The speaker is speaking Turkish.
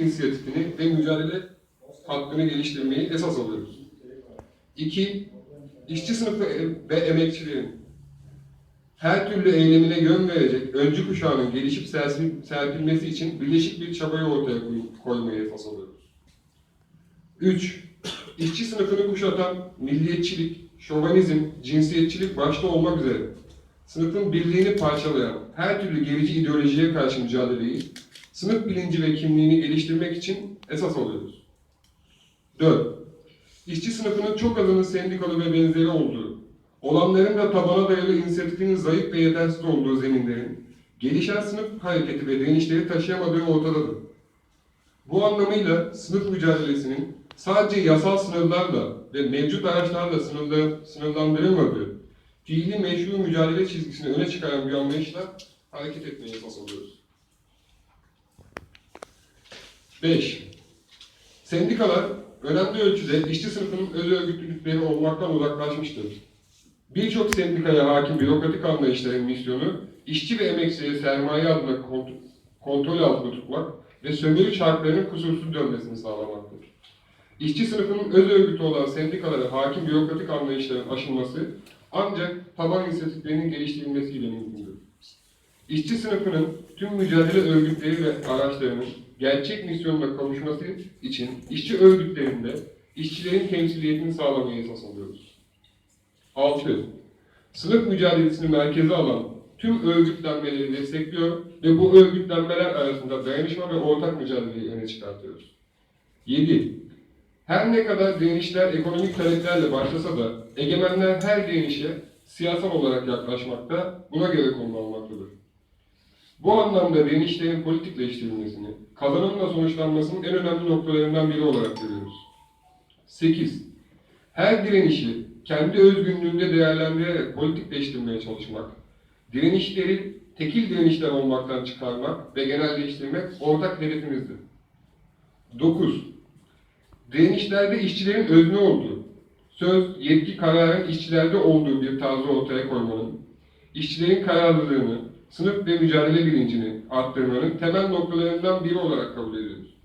inisiyatifini ve mücadele hakkını geliştirmeyi esas alıyoruz. İki, işçi sınıfı ve emekçilerin her türlü eylemine yön verecek öncü kuşağının gelişip serpil- serpilmesi için birleşik bir çabayı ortaya koy- koymayı esas alıyoruz. 3. İşçi sınıfını kuşatan milliyetçilik, şovenizm, cinsiyetçilik başta olmak üzere sınıfın birliğini parçalayan her türlü gerici ideolojiye karşı mücadeleyi sınıf bilinci ve kimliğini geliştirmek için esas alıyoruz. 4. İşçi sınıfının çok azının sendikalı ve benzeri olduğu, olanların da tabana dayalı inisiyatifinin zayıf ve yetersiz olduğu zeminlerin gelişen sınıf hareketi ve direnişleri taşıyamadığı ortadadır. Bu anlamıyla sınıf mücadelesinin sadece yasal sınırlarla ve mevcut araçlarla sınırlı, sınırlandırılmadığı, fiili meşru mücadele çizgisini öne çıkaran bir anlayışla hareket etmeye esas alıyoruz. 5. Sendikalar önemli ölçüde işçi sınıfının öz örgütlülükleri olmaktan uzaklaşmıştır. Birçok sendikaya hakim bürokratik anlayışların misyonu, işçi ve emekçileri sermaye adına kont- kontrol altında tutmak ve sömürü çarklarının kusursuz dönmesini sağlamaktır. İşçi sınıfının öz örgütü olan sendikalara hakim bürokratik anlayışların aşılması ancak taban inisiyatiflerinin geliştirilmesiyle mümkündür. İşçi sınıfının tüm mücadele örgütleri ve araçlarının gerçek misyonuna kavuşması için işçi örgütlerinde işçilerin temsiliyetini sağlamayı esas alıyoruz. 6. Sınıf mücadelesini merkeze alan tüm örgütlenmeleri destekliyor ve bu örgütlenmeler arasında dayanışma ve ortak mücadeleyi öne çıkartıyoruz. 7. Her ne kadar direnişler ekonomik taleplerle başlasa da egemenler her direnişe siyasal olarak yaklaşmakta, buna göre konum almaktadır. Bu anlamda direnişlerin politikleştirilmesini, kazanımla sonuçlanmasının en önemli noktalarından biri olarak görüyoruz. 8. Her direnişi kendi özgünlüğünde değerlendirerek politikleştirmeye çalışmak, direnişleri tekil direnişler olmaktan çıkarmak ve genelleştirmek ortak hedefimizdir. 9. Direnişlerde işçilerin özne olduğu, söz, yetki, kararın işçilerde olduğu bir tarzı ortaya koymanın, işçilerin kararlılığını, sınıf ve mücadele bilincini arttırmanın temel noktalarından biri olarak kabul ediyoruz.